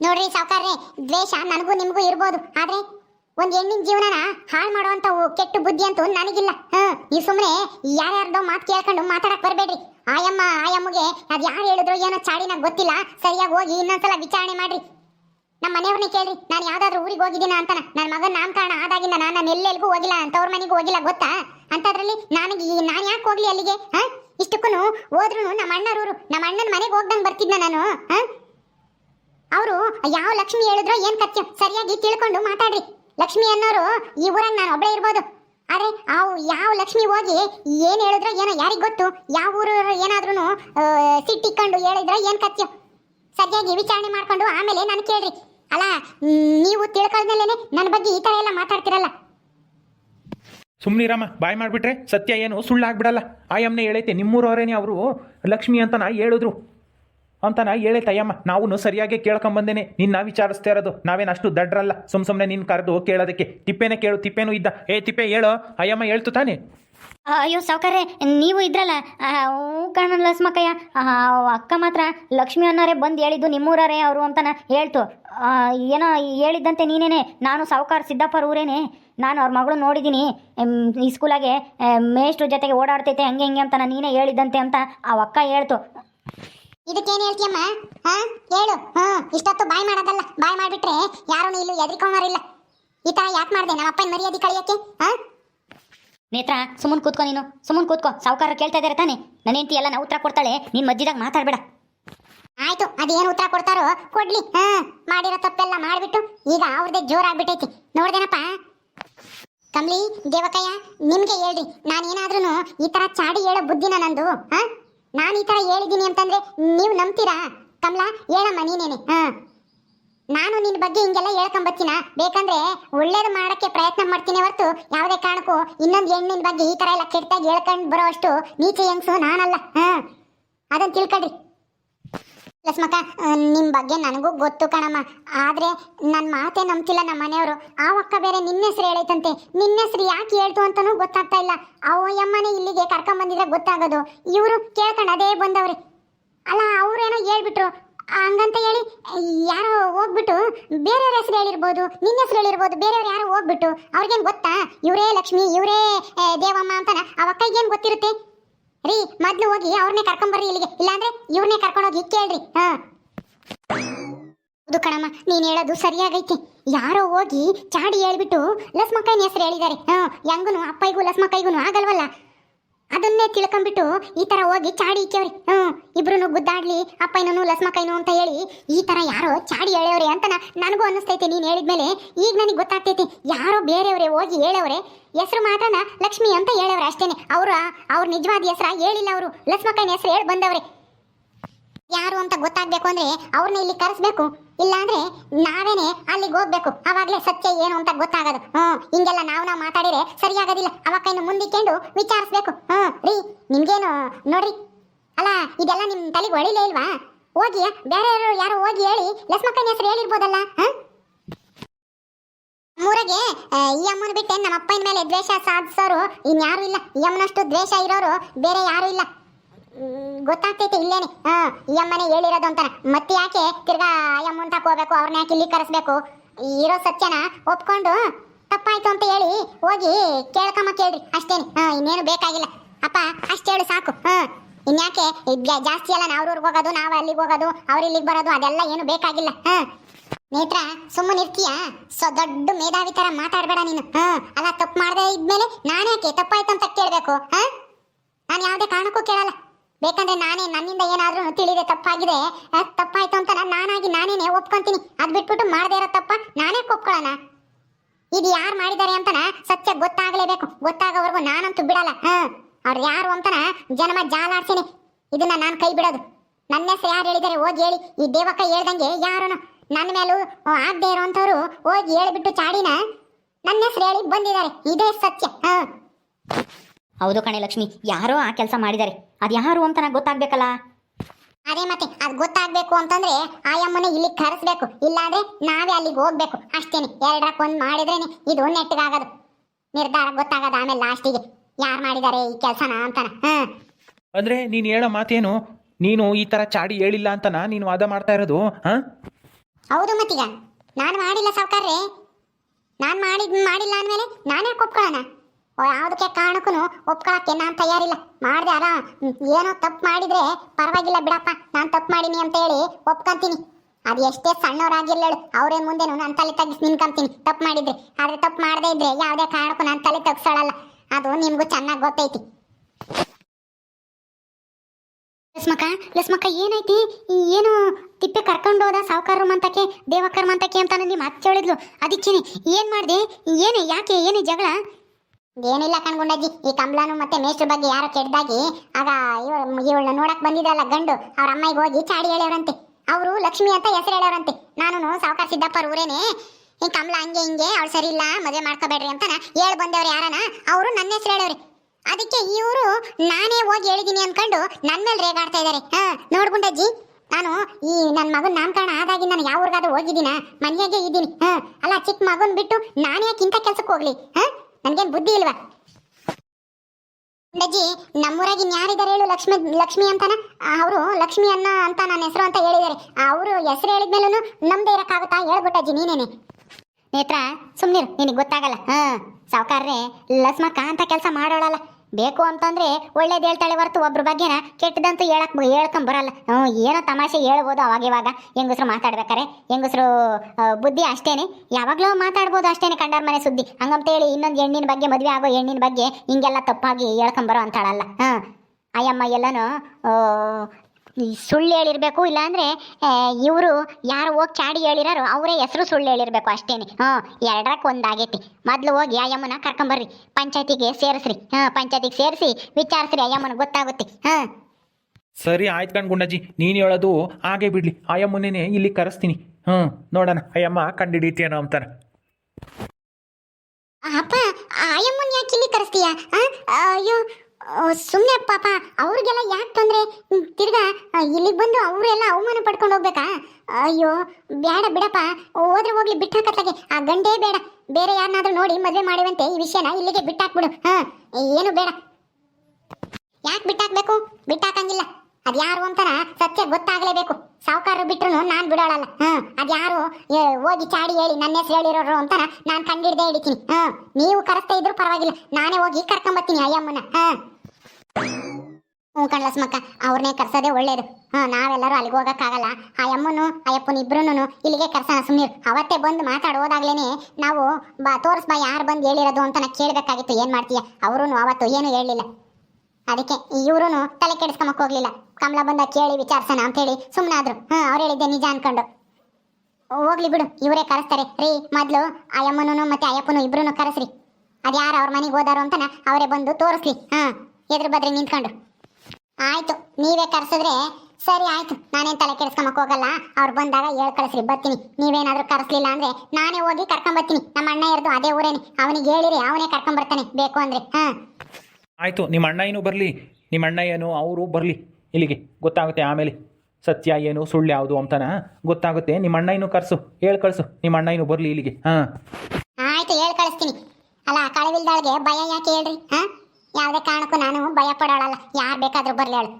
ನೋಡ್ರಿ ಸಾವುಕಾರ್ರೆ, ದ್ವೇಷ ನನಗೂ ನಿಮಗೂ ಇರ್ಬೋದು. ಆದ್ರೆ ಒಂದ್ ಹೆಣ್ಣಿನ ಜೀವನನ ಹಾಳು ಮಾಡುವಂತ ಕೆಟ್ಟ ಬುದ್ಧಿ ಅಂತೂ ನನಗಿಲ್ಲ. ಹ, ನೀವು ಸುಮ್ಮನೆ ಯಾರ್ಯಾರ್ದೋ ಮಾತು ಕೇಳ್ಕೊಂಡು ಮಾತಾಡಕ್ ಬರಬೇಡ್ರಿ. ಆಯಮ್ಮ, ಆಯಮ್ಮಗೆ ಅದು ಯಾರು ಹೇಳಿದ್ರು ಏನೋ ಚಾಡಿನ ಗೊತ್ತಿಲ್ಲ, ಸರಿಯಾಗಿ ಹೋಗಿ ಇನ್ನೊಂದ್ಸಲ ವಿಚಾರಣೆ ಮಾಡ್ರಿ. ನಮ್ಮ ಮನೆಯವ್ರನ್ನ ಕೇಳ್ರಿ, ನಾನು ಯಾವ್ದಾದ್ರು ಊರಿಗೆ ಹೋಗಿದ್ದೀನ ಅಂತಾನ? ನನ್ನ ಮಗನ ನಾಮಕರಣ ಆದಾಗಿಂದ ನಾನು ಎಲ್ಲೆಲ್ಗೂ ಹೋಗಿಲ್ಲ, ಅಂತವ್ರ ಮನೆಗೂ ಹೋಗಿಲ್ಲ, ಗೊತ್ತಾ? ಅಂತದ್ರಲ್ಲಿ ನನಗೆ ನಾನು ಯಾಕೆ ಹೋಗ್ಲಿ ಅಲ್ಲಿಗೆ? ಹಾ ಇಷ್ಟಕ್ಕೂ ಹೋದ್ರು ನಮ್ಮ ಅಣ್ಣರೂರು ನಮ್ಮ ಅಣ್ಣನ ಮನೆಗೆ ಹೋಗ್ದಂಗೆ ಬರ್ತಿದ್ನ ನಾನು. ಹ ಅವರು, ಯಾವ ಲಕ್ಷ್ಮಿ ಹೇಳಿದ್ರೋ ಏನ್ ಕತ್ಯ ಸರಿಯಾಗಿ ತಿಳ್ಕೊಂಡು ಮಾತಾಡ್ರಿ. ಲಕ್ಷ್ಮಿ ಅನ್ನೋರು ಈ ಊರಾಗ ನಾನು ಒಬ್ಬಳೇ ಇರ್ಬೋದು. ಆದ್ರೆ ಅವು ಯಾವ ಲಕ್ಷ್ಮಿ ಹೋಗಿ ಏನ್ ಹೇಳಿದ್ರೆ ಏನೋ ಯಾರಿಗ್ ಗೊತ್ತು? ಯಾವ ಊರು ಏನಾದ್ರೂ ಸಿಟ್ಟಿಕೊಂಡು ಹೇಳಿದ್ರೆ ಏನ್ ಕತ್ಯ ಸರಿಯಾಗಿ ವಿಚಾರಣೆ ಮಾಡ್ಕೊಂಡು ಆಮೇಲೆ ನಾನು ಕೇಳ್ರಿ. ಅಲ್ಲ, ನೀವು ತಿಳ್ಕೊಳ್ಮೇಲೆ ನನ್ನ ಬಗ್ಗೆ ಈ ತರ ಎಲ್ಲ ಮಾತಾಡ್ತಿರಲ್ಲ. ಸುಮ್ನಿರಮ್ಮ, ಬಾಯ್ ಮಾಡಿಬಿಟ್ರೆ ಸತ್ಯ ಏನು ಸುಳ್ಳಾಗ್ಬಿಡಲ್ಲ. ಆಯಮ್ಮನೆ ಹೇಳೈತೆ, ನಿಮ್ಮೂರವರೇನೆ ಅವರು ಲಕ್ಷ್ಮಿ ಅಂತನ ಹೇಳಿದ್ರು. ಅಂತನ ಹೇಳೈತಯ್ಯಮ್ಮ ನಾವು ಸರಿಯಾಗಿ ಕೇಳ್ಕೊಂಬಂದೇನೆ ನಿನ್ನ ವಿಚಾರಿಸ್ತಾ ಇರೋದು. ನಾವೇನು ಅಷ್ಟು ದಡ್ರಲ್ಲ. ಸುಮ್ ಸುಮ್ಮನೆ ನಿನ್ನ ಕರೆದು ಕೇಳೋದಕ್ಕೆ. ತಿಪ್ಪೇನೆ ಕೇಳು, ತಿಪ್ಪೇನು ಇದ್ದ. ಏ, ತಿಪ್ಪೆ, ಹೇಳೋ. ಅಯ್ಯಮ್ಮ, ಹೇಳ್ತು ತಾನೆ? ಅಯ್ಯೋ, ಸಾವುಕಾರ್ರೆ, ನೀವು ಇದ್ರಲ್ಲ. ಕಾಣ ಲಸ್ಮಕ್ಕಯ್ಯ ಅಕ್ಕ ಮಾತ್ರ ಲಕ್ಷ್ಮಿ ಅನ್ನೋರೇ ಬಂದು ಹೇಳಿದ್ದು ನಿಮ್ಮೂರರೇ ಅವರು ಅಂತನ ಹೇಳ್ತು. ಏನೋ ಹೇಳಿದ್ದಂತೆ ನೀನೇನೆ. ನಾನು ಸಾವುಕಾರ ಸಿದ್ದಪ್ಪರ ಊರೇನೆ. ನಾನು ಅವ್ರ ಮಗಳು ನೋಡಿದ್ದೀನಿ ಈ ಸ್ಕೂಲಾಗೆ ಮೇಷ್ಟ್ರ ಜೊತೆಗೆ ಓಡಾಡ್ತೈತೆ, ಹಂಗೆ ಹಿಂಗೆ ಅಂತ ನೀನೇ ಹೇಳಿದ್ದಂತೆ ಅಂತ ಆ ಅಕ್ಕ ಹೇಳ್ತು. ಇದಕ್ಕೇನ್ ಹೇಳ್ತೀಯಮ್ಮ? ಹಾ? ಹೇಳು. ಹಾ ಇಷ್ಟೊತ್ತು ಬಾಯ್ ಮಾಡೋದಲ್ಲ. ಬಾಯ್ ಮಾಡಿಬಿಟ್ರೆ ಯಾರೂ ಇಲ್ಲೂ ಎದ್ರಿಕೊಂಡಿಲ್ಲ ಈ ಥರ ಯಾಕೆ ಮಾಡ್ದೆ? ನಮ್ಮ ಅಪ್ಪನ ಮರ್ಯಾದೆ ಕಳಿಯೋಕ್ಕೆ ಹಾ? ನೇತ್ರ ಸುಮ್ಮನೆ ಕೂತ್ಕೊ ನೀನು. ಸುಮ್ಮನೆ ಕೂತ್ಕೊ. ಸಾವುಕಾರ ಕೇಳ್ತಾ ಇದ್ದಾರೆ ತಾನೆ. ನನ್ನ ಹೆಂಡತಿ ಎಲ್ಲ ನಾವು ಉತ್ತರ ಕೊಡ್ತಾಳೆ. ನೀನು ಮಧ್ಯದಾಗ ಮಾತಾಡಬೇಡ. ಆಯ್ತು. ಅದೇನು ಉತ್ತರ ಕೊಡ್ತಾರೋ ಕೊಡ್ಲಿ. ಹಾ. ಮಾಡಿರೋ ತಪ್ಪೆಲ್ಲ ಮಾಡಿಬಿಟ್ಟು ಈಗ ಅವ್ರದೇ ಜೋರಾಗ್ಬಿಟ್ಟೈತಿ. ನೋಡ್ದೇನಪ್ಪ? ಕಮ್ಲಿ, ದೇವಕಯ್ಯ, ನಿಮ್ಗೆ ಹೇಳ್ರಿ. ನಾನೇನಾದ್ರೂ ಈ ತರ ಚಾಡಿ ಹೇಳೋ ಬುದ್ಧಿನ ನಂದು. ಹಾ? ನಾನು ಈ ತರ ಹೇಳಿದ್ದೀನಿ ಅಂತಂದ್ರೆ ನೀವು ನಂಬ್ತೀರಾ? ಕಮಲಾ, ಹೇಳಮ್ಮ ನೀನೇನೆ. ಹಾ. ನಾನು ನಿನ್ನ ಬಗ್ಗೆ ಹಿಂಗೆಲ್ಲ ಹೇಳ್ಕೊಂಬತ್ತೀನ? ಬೇಕಂದ್ರೆ ಒಳ್ಳೇದು ಮಾಡಕ್ಕೆ ಪ್ರಯತ್ನ ಮಾಡ್ತೀನಿ ಹೊರತು ಯಾವುದೇ ಕಾರಣಕ್ಕೂ ಇನ್ನೊಂದು ಹೆಣ್ಣಿನ ಬಗ್ಗೆ ಈ ತರ ಎಲ್ಲ ಕೆಟ್ಟಾಗಿ ಹೇಳ್ಕೊಂಡು ಬರೋ ಅಷ್ಟು ನೀಚೆ ಹೆಂಗ್ಸು ನಾನಲ್ಲ. ಹಾ. ಅದನ್ನ ತಿಳ್ಕೊಳ್ರಿ. ಲಸ್ಮಕ್ಕ ನಿಮ್ಮ ಬಗ್ಗೆ ನನಗೂ ಗೊತ್ತು ಕಣಮ್ಮ. ಆದ್ರೆ ನನ್ನ ಮಾತೇ ನಂಬ್ತಿಲ್ಲ ನಮ್ಮ ಮನೆಯವರು. ಆ ಅಕ್ಕ ಬೇರೆ ನಿನ್ನ ಹೆಸರು ಹೇಳೈತಂತೆ. ನಿನ್ನ ಹೆಸರು ಯಾಕೆ ಹೇಳ್ತು ಅಂತಾನೂ ಗೊತ್ತಾಗ್ತಾ ಇಲ್ಲ. ಅವ ಯಮ್ಮನೆ ಇಲ್ಲಿಗೆ ಕರ್ಕೊಂಬಂದಿದ್ರೆ ಗೊತ್ತಾಗೋದು. ಇವರು ಕೇಳ್ಕೊಂಡು ಅದೇ ಬಂದವ್ರೆ. ಅಲ್ಲ, ಅವ್ರೇನೋ ಹೇಳ್ಬಿಟ್ರು. ಹಂಗಂತ ಹೇಳಿ, ಯಾರೋ ಹೋಗ್ಬಿಟ್ಟು ಬೇರೆಯವ್ರ ಹೆಸರು ಹೇಳಿರ್ಬೋದು, ನಿನ್ನ ಹೆಸರು ಹೇಳಿರ್ಬೋದು, ಬೇರೆಯವ್ರು ಯಾರೋ ಹೋಗ್ಬಿಟ್ಟು, ಅವ್ರಿಗೇನು ಗೊತ್ತಾ? ಇವರೇ ಲಕ್ಷ್ಮಿ, ಇವರೇ ದೇವಮ್ಮ ಅಂತಾನ. ಆ ಅಕ್ಕಗೇನು ಗೊತ್ತಿರುತ್ತೆ? ರೀ, ಮೊದ್ಲು ಹೋಗಿ ಅವ್ರನ್ನೇ ಕರ್ಕೊಂಬರ್ರಿ ಇಲ್ಲಿಗೆ. ಇಲ್ಲಾಂದ್ರೆ ಇವ್ರನ್ನೇ ಕರ್ಕೊಂಡೋಗಿ ಕೇಳ್ರಿ, ಹಾ. ಹೌದು ಕಣಮ್ಮ, ನೀನ್ ಹೇಳೋದು ಸರಿಯಾಗೈತಿ. ಯಾರೋ ಹೋಗಿ ಚಾಡಿ ಹೇಳ್ಬಿಟ್ಟು ಲಸ್ಮಕ್ಕನ ಹೆಸರು ಹೇಳಿದ್ದಾರೆ, ಹ. ಹೆಂಗನು ಅಪ್ಪಯ್ಗೂ ಲಸ್ಮಕ್ಕೈಗೂ ಆಗಲ್ವಲ್ಲ? ಅದನ್ನೇ ತಿಳ್ಕೊಂಡ್ಬಿಟ್ಟು ಈ ತರ ಹೋಗಿ ಚಾಡಿ ಇಕ್ಕವ್ರಿ ಹ್ಮ್ ಇಬ್ರು ಗುದ್ದಾಡ್ಲಿ, ಅಪ್ಪಯ್ಯನೂ ಲಸ್ಮಕ್ಕೈನು ಅಂತ ಹೇಳಿ ಈ ತರ ಯಾರೋ ಚಾಡಿ ಹೇಳವ್ರೆ ಅಂತ ನನಗೂ ನೀನು ಹೇಳಿದ ಹೇಳಿದ್ಮೇಲೆ. ಈಗ ನನಗೆ ಗೊತ್ತಾಗ್ತೈತಿ, ಯಾರೋ ಬೇರೆಯವ್ರೆ ಹೋಗಿ ಹೇಳವ್ರೆ. ಹೆಸರು ಮಾತ್ರ ಲಕ್ಷ್ಮಿ ಅಂತ ಹೇಳವ್ರೆ ಅಷ್ಟೇನೆ. ಅವ್ರ ಅವ್ರ ನಿಜವಾದ ಹೆಸರ ಹೇಳಿಲ್ಲ ಅವರು. ಲಕ್ಷ್ಮಕ್ಕನ ಹೆಸರು ಹೇಳಿ ಬಂದವ್ರೆ. ಯಾರು ಅಂತ ಗೊತ್ತಾಗ್ಬೇಕು ಅಂದ್ರೆ ಅವ್ರನ್ನ ಇಲ್ಲಿ ಕರೆಸ್ಬೇಕು. ಇಲ್ಲಾಂದ್ರೆ ನಾವೇನೆ ಅಲ್ಲಿಗೆ ಹೋಗ್ಬೇಕು. ಅವಾಗ್ಲೇ ಸತ್ಯ ಏನು ಅಂತ ಗೊತ್ತಾಗೋದು. ಹ್ಮ್, ಹಿಂಗೆಲ್ಲ ನಾವು ನಾವು ಮಾತಾಡಿದ್ರೆ ಸರಿಯಾಗೋದಿಲ್ಲ. ಅವಾಗ ಇನ್ನು ಮುಂದಿಕ್ಕೊಂಡು ವಿಚಾರಿಸ್ಬೇಕು. ಹ್ಮ್, ರೀ, ನಿಮ್ಗೇನು ನೋಡ್ರಿ. ಅಲ್ಲ, ಇದೆಲ್ಲ ನಿಮ್ ತಲೆಗೆ ಒಳಿಲೇ ಇಲ್ವಾ? ಹೋಗಿ ಬೇರೆ ಯಾರು ಹೋಗಿ ಹೇಳಿ ಲಕ್ಷ್ಮಕ್ಕನ ಹೆಸರು ಹೇಳಿರ್ಬೋದಲ್ಲ ಮೂರಗೆ ಈ ಅಮ್ಮನ ಬಿಟ್ಟೆ ನಮ್ಮ ಅಪ್ಪನ ಮೇಲೆ ದ್ವೇಷ ಸಾಧಿಸೋರು ಇನ್ಯಾರು ಇಲ್ಲ. ಈ ಅಮ್ಮನಷ್ಟು ದ್ವೇಷ ಇರೋರು ಬೇರೆ ಯಾರು ಇಲ್ಲ. ಗೊತ್ತಾಗ್ತೈತೆ ಇಲ್ಲೇನೆ. ಹಾ, ಈ ಅಮ್ಮನೆ ಹೇಳಿರೋದು ಅಂತಾನೆ. ಮತ್ತೆ ಯಾಕೆ ತಿರ್ಗಾ ಅಮ್ಮನ್ ತಕ ಹೋಗ್ಬೇಕು ಅವ್ರನ್ನ ಯಾಕೆ ಇಲ್ಲಿ ಕರೆಸ್ಬೇಕು? ಇರೋ ಸತ್ಯನ ಒಪ್ಕೊಂಡು ತಪ್ಪಾಯ್ತು ಅಂತ ಹೇಳಿ ಹೋಗಿ ಕೇಳ್ಕಮ್ಮ ಕೇಳ್ರಿ, ಅಷ್ಟೇನೆ. ಹಾ, ಇನ್ನೇನು ಬೇಕಾಗಿಲ್ಲ. ಅಪ್ಪ, ಅಷ್ಟು ಹೇಳು ಸಾಕು. ಹಾ, ಇನ್ಯಾಕೆ? ಜಾಸ್ತಿ ಎಲ್ಲ ನಾವು ಊರಿಗೆ ಹೋಗೋದು, ನಾವು ಅಲ್ಲಿಗೆ ಹೋಗೋದು, ಅವ್ರು ಇಲ್ಲಿಗೆ ಬರೋದು, ಅದೆಲ್ಲ ಏನು ಬೇಕಾಗಿಲ್ಲ. ಹಾ. ನೇತ್ರ ಸುಮ್ಮನೆ ಇರ್ತೀಯ? ಸೊ, ದೊಡ್ಡ ಮೇಧಾವಿ ತರ ಮಾತಾಡಬೇಡ ನೀನು. ಹಾ, ಅಲ್ಲ, ತಪ್ಪು ಮಾಡದೆ ಇದ್ಮೇಲೆ ನಾನೇಕೆ ತಪ್ಪಾಯ್ತು ಅಂತ ಕೇಳ್ಬೇಕು? ಹಾ? ನಾನು ಯಾವುದೇ ಕಾರಣಕ್ಕೂ ಕೇಳಲ್ಲ. ಬೇಕಂದ್ರೆ ನಾನೇ ನನ್ನಿಂದ ಏನಾದ್ರೂ ತಿಳಿದೆ, ತಪ್ಪಾಗಿದೆ ತಪ್ಪಾಯ್ತು ಅಂತ ನಾನ್- ನಾನಾಗಿ ನಾನೇನೆ ಒಪ್ಕೊಂತೀನಿ. ಅದ್ ಬಿಟ್ಬಿಟ್ಟು ಮಾಡದೇ ಇರೋ ತಪ್ಪ ನಾನೇ ಒಪ್ಕೊಳ್ಳೋಣ ಇದು ಯಾರು ಮಾಡಿದ್ದಾರೆ ಅಂತನ ಸತ್ಯ ಗೊತ್ತಾಗಲೇಬೇಕು. ಗೊತ್ತಾಗೋವರೆಗೂ ನಾನಂತೂ ಬಿಡಲ್ಲ. ಹ, ಅವ್ರು ಯಾರು ಅಂತನ ಜನಮ ಜಾಲಾಡ್ಸೀನಿ. ಇದನ್ನ ನಾನು ಕೈ ಬಿಡೋದು. ನನ್ನ ಹೆಸರು ಯಾರು ಹೇಳಿದ್ದಾರೆ ಹೋಗಿ ಹೇಳಿ. ಈ ದೇವಕ್ಕ ಹೇಳ್ದಂಗೆ ಯಾರನು? ನನ್ನ ಮೇಲೂ ಆಗದೆ ಇರೋಂಥವ್ರು ಹೋಗಿ ಹೇಳಿಬಿಟ್ಟು ಚಾಡಿನ ನನ್ನ ಹೆಸರು ಹೇಳಿ ಬಂದಿದ್ದಾರೆ. ಇದೇ ಸತ್ಯ. ಹೌದು ಕಣೆ ಲಕ್ಷ್ಮಿ, ಯಾರೋ ಆ ಕೆಲಸ ಮಾಡಿದ್ದಾರೆ. ಅದು ಯಾರು ಅಂತ ನಂಗೆ ಗೊತ್ತಾಗ್ಬೇಕಲ್ಲ? ಅದೇ ಮತ್ತೆ ಅದು ಗೊತ್ತಾಗ್ಬೇಕು ಅಂತಂದ್ರೆ ಆಯಮ್ಮನೆ ಇಲ್ಲಿ ಕರೆಸ್ಬೇಕು. ಇಲ್ಲಾಂದ್ರೆ ನಾವೇ ಅಲ್ಲಿಗೆ ಹೋಗ್ಬೇಕು. ಅಷ್ಟೇನೆ. ಎರಡಕ್ಕೊಂದ್ ಮಾಡಿದ್ರೇನೆ ಇದು ನೆಟ್ಟಗಾಗದು ನಿರ್ಧಾರ ಗೊತ್ತಾಗದ ಆಮೇಲೆ ಲಾಸ್ಟಿಗೆ. ಯಾರು ಮಾಡಿದ್ದಾರೆ ಈ ಕೆಲಸನ ಅಂತಾನ? ಹ. ಅಂದರೆ ನೀನು ಹೇಳೋ ಮಾತೇನು? ನೀನು ಈ ತರ ಚಾಡಿ ಹೇಳಿಲ್ಲ ಅಂತನ ನೀನು ವಾದ ಮಾಡ್ತಾ ಇರೋದು? ಹಾಂ? ಹೌದು ಮತ್ತೀಗ. ನಾನು ಮಾಡಿಲ್ಲ ಸಾವುಕಾರ್ರೆ. ನಾನು ಮಾಡಿದ್ ಮಾಡಿಲ್ಲ ಅಂದಮೇಲೆ ನಾನೇ ಒಪ್ಕೊಳ್ಳೋಣ ಯಾವುದಕ್ಕೆ ಕಾರಣಕ್ಕೂ ಒಪ್ಕೊಳಕ್ಕೆ ನಾನು ತಯಾರಿಲ್ಲ. ಮಾಡಿದೆ ಅರ ಏನೋ ತಪ್ಪು ಮಾಡಿದ್ರೆ ಪರವಾಗಿಲ್ಲ ಬಿಡಪ್ಪ. ನಾನು ತಪ್ಪು ಮಾಡೀನಿ ಅಂತ ಹೇಳಿ ಒಪ್ಕೊಂತೀನಿ. ಅದು ಎಷ್ಟೇ ಸಣ್ಣವರಾಗಿರ್ಲೇಳು ಅವರೇ ಮುಂದೆ ನಾನು ತಲೆ ತಗ್ಗಿಸಿ ನಿನ್ಕೊಂತೀನಿ. ತಪ್ಪು ಮಾಡಿದ್ರೆ. ಆದರೆ ತಪ್ಪು ಮಾಡದೇ ಇದ್ರೆ ಯಾವುದೇ ಕಾರಣಕ್ಕೂ ನಾನು ತಲೆ ತಗ್ಸೋಳಲ್ಲ. ಅದು ನಿಮಗೂ ಚೆನ್ನಾಗಿ ಗೊತ್ತೈತಿ. ಲಸ್ಮಕ್ಕ ಲಸ್ಮಕ್ಕ, ಏನೈತಿ? ಏನು ತಿಪ್ಪೆ ಕರ್ಕೊಂಡು ಹೋದ ಸಾವುಕಾರ ಮಂತಕ್ಕೆ, ದೇವಕರ್ ಮಂತಕ್ಕೆ ಅಂತ ನಿಮ್ಮ ಮತ್ತೆ ಹೇಳಿದ್ಲು. ಅದಕ್ಕೇನೆ ಏನು ಮಾಡಿದೆ? ಏನೇ, ಯಾಕೆ? ಏನೇ ಜಗಳ? ಏನಿಲ್ಲ ಕಣ್ಗುಂಡಜ್ಜಿ ಈ ಕಮಲಾನು ಮತ್ತೆ ಮೇಷ್ಟ್ರ ಬಗ್ಗೆ ಯಾರೋ ಕೆಟ್ಟದಾಗಿ ಆಗ ಇವಳು ನೋಡಕ್ ಬಂದಿದ್ದಲ್ಲ ಗಂಡು, ಅವ್ರ ಅಮ್ಮಗೆ ಹೋಗಿ ಚಾಡಿ ಹೇಳ್ಯವ್ರಂತೆ ಅವರು ಲಕ್ಷ್ಮಿ ಅಂತ ಹೆಸರು ಹೇಳ್ಯವ್ರಂತೆ ನಾನು ಸಾವುಕಾರ ಸಿದ್ದಪ್ಪರ ಊರೇನೆ. ಈ ಕಮಲ ಹಂಗೆ ಹಿಂಗೆ, ಅವ್ಳು ಸರಿ ಇಲ್ಲ, ಮದುವೆ ಮಾಡ್ಕೋಬೇಡ್ರಿ ಅಂತ ಹೇಳಿ ಬಂದವ್ರು ಯಾರನ? ಅವರು ನನ್ನ ಹೆಸರು ಹೇಳವ್ರಿ ಅದಕ್ಕೆ ಇವರು ನಾನೇ ಹೋಗಿ ಹೇಳಿದೀನಿ ಅನ್ಕೊಂಡು ನನ್ನ ಮೇಲೆ ರೇಗಾಡ್ತಾ ಇದ್ದಾರೆ ಹಾ ನೋಡ್ಗುಂಡಜ್ಜಿ ನಾನು ಈ ನನ್ನ ಮಗನ ನಾಮಕರಣ ಆದಾಗಿ ನಾನು ಯಾವ ಊರಿಗಾದ್ರೂ ಹೋಗಿದ್ದೀನ? ಮನೆಯಾಗೆ ಇದ್ದೀನಿ. ಹಾ, ಅಲ್ಲ ಚಿಕ್ಕ ಮಗನ್ ಬಿಟ್ಟು ನಾನು ಯಾಕೆ ಇಂಥ ಕೆಲ್ಸಕ್ಕೆ ಹೋಗ್ಲಿ? ಹಾ? ನನ್ಗೇನ್ ಬುದ್ಧಿ ಇಲ್ವಾ? ಅಜ್ಜಿ ನಮ್ಮೂರಾಗಿ ಯಾರಿದ್ದಾರೆ ಹೇಳು ಲಕ್ಷ್ಮಿ ಲಕ್ಷ್ಮಿ ಅಂತಾನ? ಅವರು ಲಕ್ಷ್ಮಿ ಅನ್ನ ಅಂತ ನನ್ನ ಹೆಸರು ಅಂತ ಹೇಳಿದ್ದಾರೆ. ಅವರು ಹೆಸರು ಹೇಳಿದ್ಮೇಲೂ ನಮ್ದೇ ಇರಕ್ಕಾಗುತ್ತಾ? ಹೇಳ್ಬಿಟ್ಟಜ್ಜಿ ನೀನೇನೆ. ನೇತ್ರ ಸುಮ್ಮನಿರು ನಿನಗೆ ಗೊತ್ತಾಗಲ್ಲ. ಹಾ, ಸಾವುಕಾರ್ರೆ, ಲಸ್ಮಕ್ಕ ಅಂತ ಕೆಲಸ ಮಾಡೋಳಲ್ಲ. ಬೇಕು ಅಂತಂದ್ರೆ ಒಳ್ಳೇದು ಹೇಳ್ತಾಳೆ ಹೊರತು, ಒಬ್ರ ಬಗ್ಗೆನ ಕೆಟ್ಟದಂತೂ ಹೇಳಕ್ ಹೇಳ್ಕೊಂಡ್ ಬರಲ್ಲ. ಏನೋ ತಮಾಷೆ ಹೇಳ್ಬೋದು ಅವಾಗ ಇವಾಗ ಹೆಂಗಸ್ರು ಮಾತಾಡ್ಬೇಕಾರೆ, ಹೆಂಗಸ್ರು ಬುದ್ಧಿ ಅಷ್ಟೇನೆ. ಯಾವಾಗಲೂ ಮಾತಾಡ್ಬೋದು ಅಷ್ಟೇನೆ ಕಂಡಾರ ಮನೆ ಸುದ್ದಿ. ಹಂಗಂತ ಹೇಳಿ ಇನ್ನೊಂದು ಹೆಣ್ಣಿನ ಬಗ್ಗೆ, ಮದುವೆ ಆಗೋ ಹೆಣ್ಣಿನ ಬಗ್ಗೆ ಹಿಂಗೆಲ್ಲ ತಪ್ಪಾಗಿ ಹೇಳ್ಕೊಂಬರೋ ಅಂತಾಳಲ್ಲ. ಹಾಂ ಅಯ್ಯಮ್ಮ ಎಲ್ಲನೂ ಸುಳ್ಳು ಹೇಳಿರ್ಬೇಕು ಇಲ್ಲಾಂದ್ರೆ ಇವರು ಯಾರು ಹೋಗಿ ಚಾಡಿ ಹೇಳಿರೋ ಅವರೇ ಹೆಸರು ಸುಳ್ಳು ಹೇಳಿರ್ಬೇಕು ಅಷ್ಟೇನೆ. ಹಾ ಎರಡರಕ್ಕೆ ಒಂದಾಗೈತಿ ಮೊದಲು ಹೋಗಿ ಅಯ್ಯಮ್ಮನ ಕರ್ಕೊಂಬರ್ರಿ ಪಂಚಾಯತಿಗೆ ಸೇರಿಸ್ರಿ. ಹಾ ಪಂಚಾಯತಿಗೆ ಸೇರಿಸಿ ವಿಚಾರಿಸ್ರಿ ಅಯ್ಯಮ್ಮನ ಗೊತ್ತಾಗುತ್ತೆ. ಹಾ. ಸರಿ ಆಯ್ತು ಕಣ್ ಗುಂಡಜ್ಜಿ ನೀನು ಹೇಳೋದು ಹಾಗೆ ಬಿಡ್ಲಿ. ಆಯಮ್ಮನೇ ಇಲ್ಲಿ ಕರೆಸ್ತೀನಿ. ಹ್ಞೂ ನೋಡೋಣ ಅಯ್ಯಮ್ಮ ಕಂಡಿಡಿತೀಯನೋ ಅಂತಾರೆ ಅಪ್ಪ ಅಯ್ಯಮ್ಮನ ಯಾಕೆ ಇಲ್ಲಿ ಕರೆಸ್ತೀಯ? ಆ? ಅಯ್ಯೋ ಸುಮ್ಮನೆ ಪಾಪ ಅವ್ರಿಗೆಲ್ಲ ಯಾಕೆ ತೊಂದರೆ? ತಿರ್ಗಾ ಇಲ್ಲಿಗೆ ಬಂದು ಅವರೆಲ್ಲ ಅವಮಾನ ಪಡ್ಕೊಂಡು ಹೋಗ್ಬೇಕಾ? ಅಯ್ಯೋ ಬೇಡ ಬಿಡಪ್ಪ. ಹೋದ್ರೆ ಹೋಗ್ಲಿ ಬಿಟ್ಟಾಕತ್ತಾಗೆ ಆ ಗಂಡೇ ಬೇಡ. ಬೇರೆ ಯಾರನ್ನಾದ್ರೂ ನೋಡಿ ಮದುವೆ ಮಾಡಿವಂತೆ ಈ ವಿಷಯನ ಇಲ್ಲಿಗೆ ಬಿಟ್ಟಾಕ್ಬಿಡು. ಹಾ ಏನು ಬೇಡ. ಯಾಕೆ ಬಿಟ್ಟಾಕ್ಬೇಕು? ಬಿಟ್ಟಾಕಂಗಿಲ್ಲ. ಅದ್ಯಾರು ಅಂತಾರ ಸತ್ಯ ಗೊತ್ತಾಗಲೇಬೇಕು. ಸಾವುಕಾರರು ಬಿಟ್ರು ನಾನು ಬಿಡೋಳಲ್ಲ. ಹ್ಮ್ ಅದ್ಯಾರು ಏ, ಹೋಗಿ ಚಾಡಿ ಹೇಳಿ ನನ್ನ ಹೆಸರು ಹೇಳಿರೋರು ಅಂತಾರ ನಾನು ಕಂಡಿಡ್ದೆ ಹಿಡಿತೀನಿ ಹ್ಮ್ ನೀವು ಕರೆಸ್ತಾ ಇದ್ರು ಪರವಾಗಿಲ್ಲ. ನಾನೇ ಹೋಗಿ ಕರ್ಕೊಂಬತ್ತೀನಿ ಅಯ್ಯಮ್ಮನ. ಹಾ. ಹ್ಞೂ ಕಣ್ಲಸ್ಮಕ್ಕ ಅವ್ರನ್ನೇ ಕರ್ಸೋದೇ ಒಳ್ಳೇದು. ಹಾ, ನಾವೆಲ್ಲರೂ ಅಲ್ಲಿಗೆ ಹೋಗೋಕ್ಕಾಗಲ್ಲ. ಆ ಅಮ್ಮನು, ಆ ಅಪ್ಪನ ಇಬ್ರು ಇಲ್ಲಿಗೆ ಕರ್ಸೋಣ ಸುಮ್ಮನೆ ಅವತ್ತೇ ಬಂದು ಮಾತಾಡೋದಾಗ್ಲೇ ನಾವು ಬಾ, ತೋರಿಸ್ ಬಾ ಯಾರು ಬಂದು ಹೇಳಿರೋದು ಅಂತ ನಾ ಕೇಳಬೇಕಾಗಿತ್ತು. ಏನು ಮಾಡ್ತೀಯ? ಅವರೂ ಅವತ್ತು ಏನು ಹೇಳಲಿಲ್ಲ. ಅದಕ್ಕೆ ಇವರೂ ತಲೆ ಕೆಡಿಸ್ಕೊಂಬಕ್ಕೆ ಹೋಗಲಿಲ್ಲ. ಕಮಲ ಬಂದ ಕೇಳಿ ವಿಚಾರಿಸೋಣ ಅಂತ ಹೇಳಿ ಸುಮ್ಮನಾದ್ರು ಹಾಂ, ಅವ್ರು ಹೇಳಿದ್ದೆ ನಿಜ ಅನ್ಕೊಂಡು. ಹೋಗ್ಲಿ ಬಿಡು, ಇವರೇ ಕರೆಸ್ತಾರೆ. ರೀ, ಮೊದಲು ಆ ಅಮ್ಮನೂ ಮತ್ತೆ ಅಯ್ಯಪ್ಪನು ಇಬ್ರು ಕರೆಸ್ರಿ. ಅದ್ಯಾರು ಅವ್ರ ಮನೆಗೆ ಹೋದಾರು ಅಂತನ ಅವರೇ ಬಂದು ತೋರಿಸ್ಲಿ. ಹಾಂ, ಎದುರು ಬದ್ರಿ ನಿಂತ್ಕೊಂಡು. ಆಯ್ತು ನೀವೇ ಕರ್ಸಿದ್ರೆ ಸರಿ ಆಯ್ತು. ನಾನೇನ್ ತಲೆ ಕೆಡಿಸ್ಕೊಂಬಕ್ ಹೋಗಲ್ಲ. ಅವ್ರು ಬಂದಾಗ ಹೇಳ್ ಕಳಿಸ್ರಿ ಬರ್ತೀನಿ. ನೀವೇನಾದ್ರೂ ಕರೆಸ್ಲಿಲ್ಲ ಅಂದ್ರೆ ನಾನೇ ಹೋಗಿ ಕರ್ಕೊಂಬರ್ತೀನಿ. ನಮ್ಮ ಅಣ್ಣ ಇರೋದು ಅದೇ ಊರೇನೆ. ಅವನಿಗೆ ಹೇಳಿರಿ ಅವನೇ ಕರ್ಕೊಂಬರ್ತಾನೆ. ಬೇಕು ಅಂದ್ರೆ ಹಾ. ಆಯಿತು ನಿಮ್ಮ ಅಣ್ಣ ಏನು ಬರಲಿ. ನಿಮ್ಮ ಅಣ್ಣ ಏನು ಅವರು ಬರಲಿ. ಇಲ್ಲಿಗೆ ಗೊತ್ತಾಗುತ್ತೆ ಆಮೇಲೆ. ಸತ್ಯ ಏನು ಸುಳ್ಳು ಯಾವುದು ಅಂತಾನ? ಗೊತ್ತಾಗುತ್ತೆ. ನಿಮ್ಮ ಅಣ್ಣ ಏನು ಕರ್ಸು. ಹೇಳಿ ಕಳ್ಸು. ನಿಮ್ಮ ಅಣ್ಣ ಏನು ಬರಲಿ ಇಲ್ಲಿಗೆ ಹಾಂ. ಆಯ್ತು ಹೇಳ್ ಕಳಿಸ್ತೀನಿ. ಅಲ್ಲ ಕಳವಿಲ್ದಾಳ್ಗೆ ಭಯ ಯಾಕೆ ಹೇಳ್ರಿ ಹಾ? ಯಾವುದೇ ಕಾರಣಕ್ಕೂ ನಾನು ಭಯ ಪಡೋಳಲ್ಲ ಯಾರು ಬೇಕಾದ್ರೂ ಬರ್ಲಿ ಹೇಳು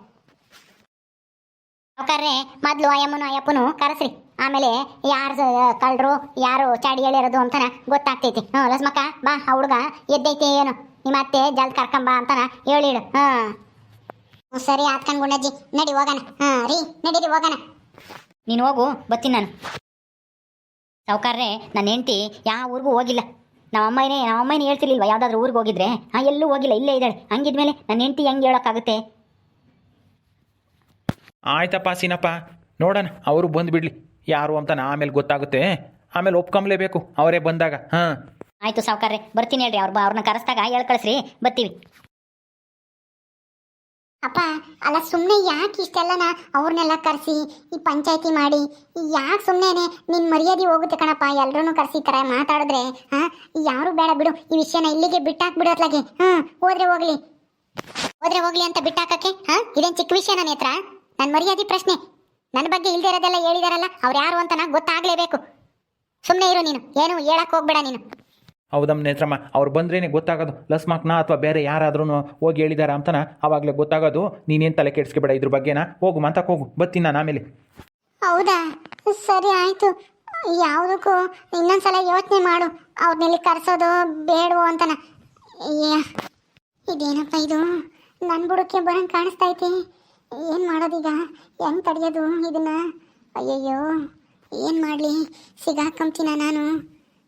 ಕರ್ರೆ ಮೊದಲು ಅಯ್ಯಮ್ಮನು ಅಯ್ಯಪ್ಪನು ಕರೆಸ್ರಿ. ಆಮೇಲೆ ಯಾರು ಕಳ್ಳರು ಯಾರು ಚಾಡಿ ಹೇಳಿರೋದು ಅಂತಾನ ಗೊತ್ತಾಗ್ತೈತಿ. ಹ್ಞೂ ಲಸ್ಮಕ್ಕ, ಬಾ, ಆ ಹುಡುಗ ಎದ್ದೈತಿ ಏನು? ನಿಮ್ಮ ಅತ್ತೆ ಜಲ್ದ್ ಬಾ ಅಂತಾನೆ ಹೇಳಿಡು ಹಾ ಹ್ಞೂ ಸರಿ ಆತ್ಕಂಡ್ ಗುಂಡಜ್ಜಿ. ನಡಿ ಹೋಗಣ. ಹಾಂ ರೀ, ನಡೀರಿ, ಹೋಗಣ. ನೀನು ಹೋಗು ಬರ್ತೀನಿ ನಾನು. ಸೌಕಾರ್ರೆ ನನ್ನ ಹೆಂಡತಿ ಯಾವ ಊರಿಗೂ ಹೋಗಿಲ್ಲ. ನಮ್ಮ ಅಮ್ಮನೇ ನಮ್ಮ ಅಮ್ಮನೇ ಹೇಳ್ತಿರ್ಲಿಲ್ವ ಯಾವುದಾದ್ರೂ ಊರಿಗೆ ಹೋಗಿದ್ರೆ? ಹಾಂ ಎಲ್ಲೂ ಹೋಗಿಲ್ಲ ಇಲ್ಲೇ ಇದ್ದಾಳೆ. ಹಂಗಿದ್ಮೇಲೆ ನನ್ನ ಹೆಂಡತಿ ಹೆಂಗೆ ಹೇಳೋಕ್ಕಾಗುತ್ತೆ? ಆಯ್ತಪ್ಪ ಸೀನಪ್ಪ. ನೋಡೋಣ ಅವರು ಬಂದುಬಿಡ್ಲಿ ಯಾರು ಅಂತ ನಾ ಆಮೇಲೆ ಗೊತ್ತಾಗುತ್ತೆ. ಆಮೇಲೆ ಒಪ್ಕೊಂಬಲೇಬೇಕು ಅವರೇ ಬಂದಾಗ. ಹಾಂ. ಆಯಿತು ಸಾವುಕಾರ್ರೆ ಬರ್ತೀನಿ ಹೇಳ್ರಿ ಅವ್ರು ಅವ್ರನ್ನ ಕರೆಸ್ದಾಗ ಹೇಳಿ ಕಳಿಸ್ರಿ. ಬರ್ತೀವಿ. ಅಪ್ಪ, ಅಲ್ಲ ಸುಮ್ಮನೆ ಯಾಕೆ ಇಷ್ಟೆಲ್ಲನ ಅವ್ರನ್ನೆಲ್ಲ ಕರೆಸಿ, ಈ ಪಂಚಾಯತಿ ಮಾಡಿ? ಯಾಕೆ ಸುಮ್ಮನೆ ನಿನ್ನ ಮರ್ಯಾದೆ ಹೋಗುತ್ತೆ ಕಣಪ್ಪ ಎಲ್ಲರೂ ಕರೆಸಿ ಥರ ಮಾತಾಡಿದ್ರೆ ಹಾಂ ಯಾರು ಬೇಡ ಬಿಡು, ಈ ವಿಷಯನ ಇಲ್ಲಿಗೆ ಬಿಟ್ಟಾಕ್ಬಿಡು ಅತ್ಲಾಗೆ ಹಾಂ ಹೋದ್ರೆ ಹೋಗ್ಲಿ. ಹೋದ್ರೆ ಹೋಗ್ಲಿ ಅಂತ ಬಿಟ್ಟಾಕಕ್ಕೆ ಹಾಂ ಇದೇನು ಚಿಕ್ಕ ವಿಷಯ ನನ್ನ ಹತ್ರ? ನನ್ನ ಮರ್ಯಾದೆ ಪ್ರಶ್ನೆ. ನನ್ನ ಬಗ್ಗೆ ಇಲ್ದೇ ಇರೋದೆಲ್ಲ ಹೇಳಿದಾರಲ್ಲ ಅವ್ರು ಯಾರು ಅಂತ ನಂಗೆ ಗೊತ್ತಾಗ್ಲೇಬೇಕು. ಸುಮ್ಮನೆ ಇರು ನೀನು. ಏನು ಹೇಳಕ್ಕೆ ಹೋಗ್ಬೇಡ ನೀನು. ಹೌದಮ್ಮ ನೇತ್ರಮ್ಮ, ಅವ್ರು ಬಂದ್ರೇ ಗೊತ್ತಾಗೋದು. ಲಸ್ಮಾಕ್ನ ಅಥವಾ ಬೇರೆ ಯಾರಾದ್ರೂ ಹೋಗಿ ಹೇಳಿದಾರ ಅಂತನ ಅವಾಗಲೇ ಗೊತ್ತಾಗೋದು. ನೀನೇನು ತಲೆ ಕೆಡಿಸ್ಕೊಬೇಡ ಇದ್ರ ಬಗ್ಗೆನ? ಹೋಗು ಮಂತಕ್ಕೆ ಹೋಗು. ಬರ್ತೀನಿ ನಾನು ಆಮೇಲೆ. ಹೌದಾ? ಸರಿ ಆಯಿತು. ಯಾವುದಕ್ಕೂ ಇನ್ನೊಂದ್ಸಲ ಯೋಚನೆ ಮಾಡು. ಅವ್ರನ್ನೆಲ್ಲಿ ಕರೆಸೋದು ಬೇಡವೋ ಅಂತನ. ಇದೇನಪ್ಪ ಇದು? ನನ್ನ ಬುಡಕ್ಕೆ ಕಾಣಿಸ್ತಾ ಇತ್ತು ಏನು ಮಾಡೋದೀಗ? ಹೆಂಗೆ ತಡೆಯೋದು ಇದನ್ನ? ಅಯ್ಯಯ್ಯೋ, ಏನು ಮಾಡಲಿ? ಸಿಗಾಕೊಂತೀನ ನಾನು?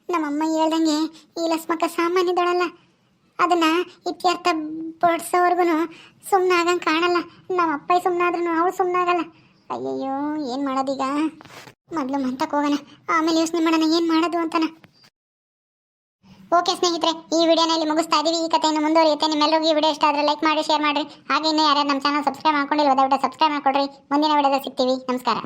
ನಮ್ಮಮ್ಮ ಹೇಳ್ದಂಗೆ ಈ ಲಸ್ಮಕ್ಕ ಸಾಮಾನ್ಯದಳಲ್ಲ. ಅದನ್ನ ಇತ್ಯರ್ಥ ಪಡಿಸೋವರೆಗೂ ಸುಮ್ಮನೆ ಕಾಣಲ್ಲ. ನಮ್ಮ ಅಪ್ಪ ಸುಮ್ಮನಾದ್ರೂ ಅವಳು ಸುಮ್ಮನಾಗಲ್ಲ ಅಯ್ಯಯ್ಯೋ, ಏನು ಮಾಡೋದೀಗ? ಮೊದಲು ಮಂತಕ್ಕೆ ಹೋಗೋಣ. ಆಮೇಲೆ ಯೋಚನೆ ಮಾಡೋಣ, ಏನು ಮಾಡೋದು ಅಂತಾನ. ಓಕೆ ಸ್ನೇಹಿತರೆ, ಈ ವಿಡಿಯೋನ ಇಲ್ಲಿ ಮುಗಿಸ್ತಾ ಇದೀವಿ. ಈ ಕಥೆಯನ್ನು ಮುಂದುವರಿಯುತ್ತೆ. ನಿಮ್ಮೆಲ್ಲರಿಗೂ ಈ ವಿಡಿಯೋ ಇಷ್ಟ ಆದರೆ ಲೈಕ್ ಮಾಡಿ, ಶೇರ್ ಮಾಡಿರಿ. ಹಾಗೆ ಇನ್ನೂ ಯಾರ್ಯಾರು ನಮ್ಮ ಚಾನಲ್ ಸಬ್ಸ್ಕ್ರೈಬ್ ಮಾಡ್ಕೊಂಡಿಲ್ಲ, ದಯವಿಟ್ಟು ಸಬ್ಸ್ಕ್ರೈಬ್ ಮಾಡ್ಕೊಡ್ರಿ. ಮುಂದಿನ ವಿಡಿಯೋದಲ್ಲಿ ಸಿಗ್ತೀವಿ. ನಮಸ್ಕಾರ.